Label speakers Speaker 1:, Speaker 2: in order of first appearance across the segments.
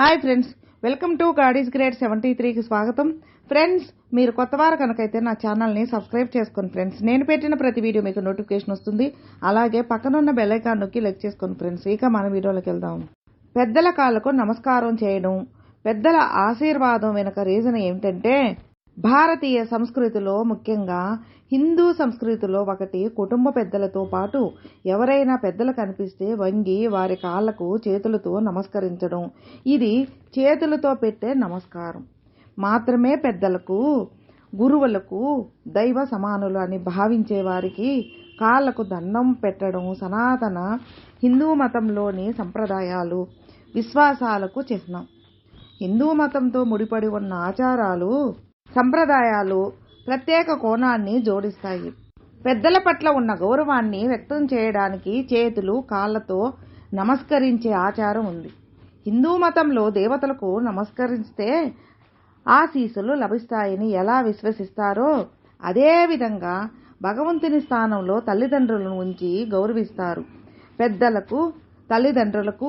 Speaker 1: Hi friends welcome to God's grade seventy త్రీకి స్వాగతం. Friends మీరు కొత్త వారు కనుకైతే నా ఛానల్ని సబ్స్క్రైబ్ చేసుకోండి ఫ్రెండ్స్ నేను పెట్టిన ప్రతి వీడియో మీకు నోటిఫికేషన్ వస్తుంది. అలాగే పక్కనున్న బెల్లైకాన్ నొక్కి లెక్ చేసుకోండి ఫ్రెండ్స్ ఇక మన వీడియోలోకి వెళ్దాం. పెద్దల కాళ్ళకు నమస్కారం చేయడం పెద్దల ఆశీర్వాదం వెనుక రీజన్ ఏమిటంటే భారతీయ సంస్కృతిలో ముఖ్యంగా హిందూ సంస్కృతిలో ఒకటి కుటుంబ పెద్దలతో పాటు ఎవరైనా పెద్దలు కనిపిస్తే వంగి వారి కాళ్ళకు చేతులతో నమస్కరించడం. ఇది చేతులతో పెట్టే నమస్కారం. మాత్రమే పెద్దలకు గురువులకు దైవ సమానులు అని భావించే వారికి కాళ్ళకు దండం పెట్టడం సనాతన హిందూ మతంలోని సంప్రదాయాలు విశ్వాసాలకు చిహ్నం. హిందూ మతంతో ముడిపడి ఉన్న ఆచారాలు సంప్రదాయాలు ప్రత్యేక కోణాన్ని జోడిస్తాయి. పెద్దల పట్ల ఉన్న గౌరవాన్ని వ్యక్తం చేయడానికి చేతులు కాళ్ళతో నమస్కరించే ఆచారం ఉంది. హిందూ మతంలో దేవతలకు నమస్కరిస్తే ఆశీస్సులు లభిస్తాయని ఎలా విశ్వసిస్తారో అదేవిధంగా భగవంతుని స్థానంలో తల్లిదండ్రులను ఉంచి గౌరవిస్తారు. పెద్దలకు తల్లిదండ్రులకు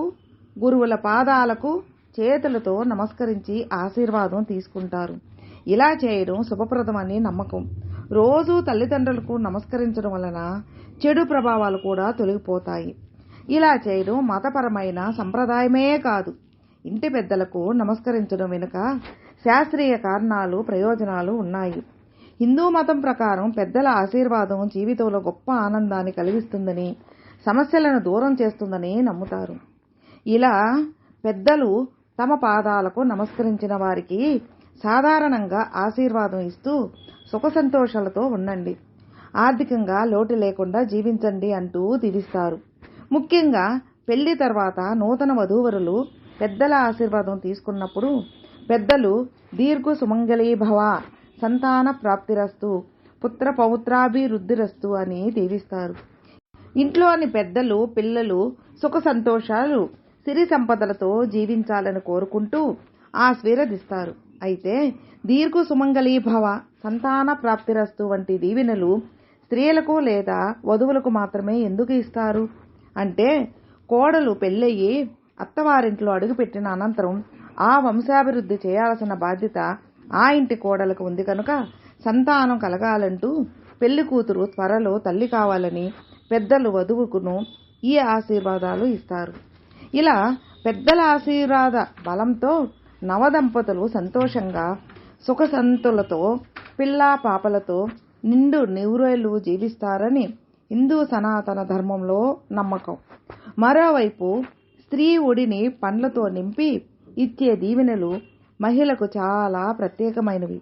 Speaker 1: గురువుల పాదాలకు చేతులతో నమస్కరించి ఆశీర్వాదం తీసుకుంటారు. ఇలా చేయడం శుభప్రదమని నమ్మకం. రోజు తల్లిదండ్రులకు నమస్కరించడం వలన చెడు ప్రభావాలు కూడా తొలగిపోతాయి. ఇలా చేయడం మతపరమైన సంప్రదాయమే కాదు. ఇంటి పెద్దలకు నమస్కరించడం వెనుక శాస్త్రీయ కారణాలు ప్రయోజనాలు ఉన్నాయి. హిందూ మతం ప్రకారం పెద్దల ఆశీర్వాదం జీవితంలో గొప్ప ఆనందాన్ని కలిగిస్తుందని సమస్యలను దూరం చేస్తుందని నమ్ముతారు. ఇలా పెద్దలు తమ పాదాలకు నమస్కరించిన వారికి సాధారణంగా ఆశీర్వాదం ఇస్తూ సుఖ సంతోషాలతో ఉండండి. ఆర్థికంగా లోటు లేకుండా జీవించండి అంటూ దీవిస్తారు. ముఖ్యంగా పెళ్ళి తర్వాత నూతన వధూవరులు పెద్దల ఆశీర్వాదం తీసుకున్నప్పుడు పెద్దలు దీర్ఘ సుమంగళీ భవ సంతాన ప్రాప్తిరస్తు పుత్ర పౌత్రాభివృద్ధిరస్తు అని దీవిస్తారు. ఇంట్లోని పెద్దలు పిల్లలు సుఖ సంతోషాలు సిరి సంపదలతో జీవించాలని కోరుకుంటూ ఆశీర్వదిస్తారు. అయితే దీర్ఘ సుమంగళీ భవ సంతాన ప్రాప్తిరస్తు వంటి దీవెనలు స్త్రీలకు లేదా వధువులకు మాత్రమే ఎందుకు ఇస్తారు? అంటే కోడలు పెళ్ళయ్యి అత్తవారింట్లో అడుగుపెట్టిన అనంతరం ఆ వంశాభివృద్ధి చేయాల్సిన బాధ్యత ఆ ఇంటి కోడలకు ఉంది కనుక సంతానం కలగాలంటూ పెళ్ళి కూతురు త్వరలో తల్లి కావాలని పెద్దలు వధువుకును ఈ ఆశీర్వాదాలు ఇస్తారు. ఇలా పెద్దల ఆశీర్వాద బలంతో నవదంపతులు సంతోషంగా సుఖసంతులతో పిల్లా పాపలతో నిండు నివురేళ్ళు జీవిస్తారని హిందూ సనాతన ధర్మంలో నమ్మకం. మరోవైపు స్త్రీ ఒడిని పండ్లతో నింపి ఇచ్చే దీవెనలు మహిళకు చాలా ప్రత్యేకమైనవి.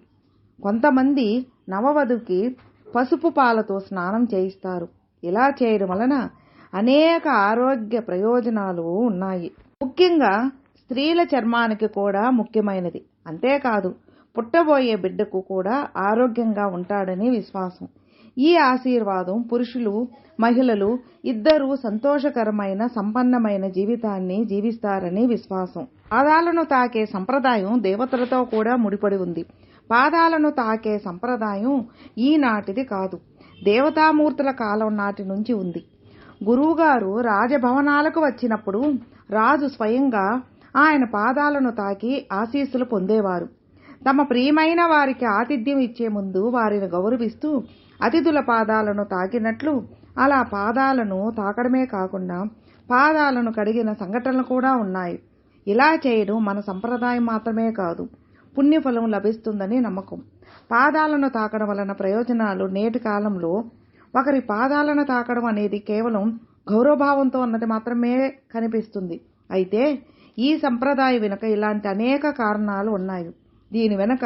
Speaker 1: కొంతమంది నవవధుకి పసుపు పాలతో స్నానం చేయిస్తారు. ఇలా చేయడం వలన అనేక ఆరోగ్య ప్రయోజనాలు ఉన్నాయి. ముఖ్యంగా స్త్రీల చర్మానికి కూడా ముఖ్యమైనది. అంతేకాదు పుట్టబోయే బిడ్డకు కూడా ఆరోగ్యంగా ఉంటాడని విశ్వాసం. ఈ ఆశీర్వాదం పురుషులు మహిళలు ఇద్దరూ సంతోషకరమైన సంపన్నమైన జీవితాన్ని జీవిస్తారని విశ్వాసం. పాదాలను తాకే సంప్రదాయం దేవతలతో కూడా ముడిపడి ఉంది. పాదాలను తాకే సంప్రదాయం ఈనాటిది కాదు. దేవతామూర్తుల కాలం నాటి నుంచి ఉంది. గురువుగారు రాజభవనాలకు వచ్చినప్పుడు రాజు స్వయంగా ఆయన పాదాలను తాకి ఆశీస్సులు పొందేవారు. తమ ప్రియమైన వారికి ఆతిథ్యం ఇచ్చే ముందు వారిని గౌరవిస్తూ అతిథుల పాదాలను తాకినట్లు అలా పాదాలను తాకడమే కాకుండా పాదాలను కడిగిన సంఘటనలు కూడా ఉన్నాయి. ఇలా చేయడం మన సంప్రదాయం మాత్రమే కాదు పుణ్యఫలం లభిస్తుందని నమ్మకం. పాదాలను తాకడం వలన ప్రయోజనాలు నేటి కాలంలో ఒకరి పాదాలను తాకడం అనేది కేవలం గౌరవభావంతో అన్నది మాత్రమే కనిపిస్తుంది. అయితే ఈ సంప్రదాయం వెనుక ఇలాంటి అనేక కారణాలు ఉన్నాయి. దీని వెనుక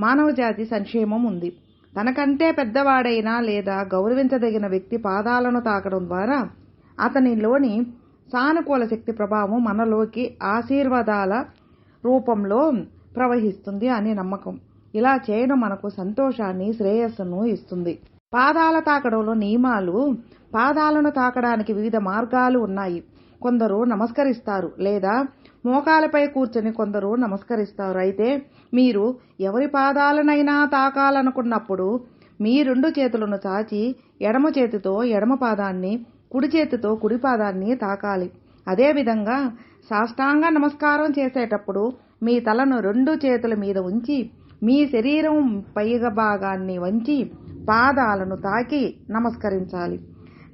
Speaker 1: మానవజాతి సంక్షేమం ఉంది. తనకంటే పెద్దవాడైనా లేదా గౌరవించదగిన వ్యక్తి పాదాలను తాకడం ద్వారా అతనిలోని సానుకూల శక్తి ప్రభావం మనలోకి ఆశీర్వాదాల రూపంలో ప్రవహిస్తుంది అనే నమ్మకం. ఇలా చేయడం మనకు సంతోషాన్ని శ్రేయస్సును ఇస్తుంది. పాదాల తాకడంలో నియమాలు పాదాలను తాకడానికి వివిధ మార్గాలు ఉన్నాయి. కొందరు నమస్కరిస్తారు లేదా మోకాలపై కూర్చొని కొందరు నమస్కరిస్తారు. అయితే మీరు ఎవరి పాదాలనైనా తాకాలనుకున్నప్పుడు మీ రెండు చేతులను చాచి ఎడమ చేతితో ఎడమ పాదాన్ని కుడి చేతితో కుడి పాదాన్ని తాకాలి. అదేవిధంగా సాష్టాంగ నమస్కారం చేసేటప్పుడు మీ తలను రెండు చేతుల మీద ఉంచి మీ శరీరం పైగ భాగాన్ని వంచి పాదాలను తాకి నమస్కరించాలి.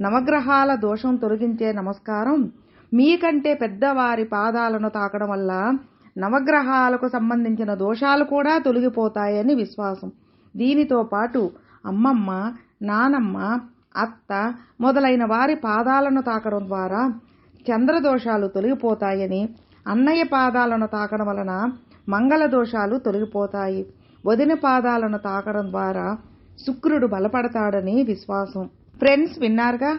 Speaker 1: నవగ్రహాల దోషం తొలగించే నమస్కారం మీకంటే పెద్దవారి పాదాలను తాకడం వల్ల నవగ్రహాలకు సంబంధించిన దోషాలు కూడా తొలగిపోతాయని విశ్వాసం. దీనితో పాటు అమ్మమ్మ నానమ్మ అత్త మొదలైన వారి పాదాలను తాకడం ద్వారా చంద్రదోషాలు తొలగిపోతాయని అన్నయ్య పాదాలను తాకడం వలన మంగళ దోషాలు తొలగిపోతాయి. వదిన పాదాలను తాకడం ద్వారా శుక్రుడు బలపడతాడని విశ్వాసం. ఫ్రెండ్స్ విన్నారుగా?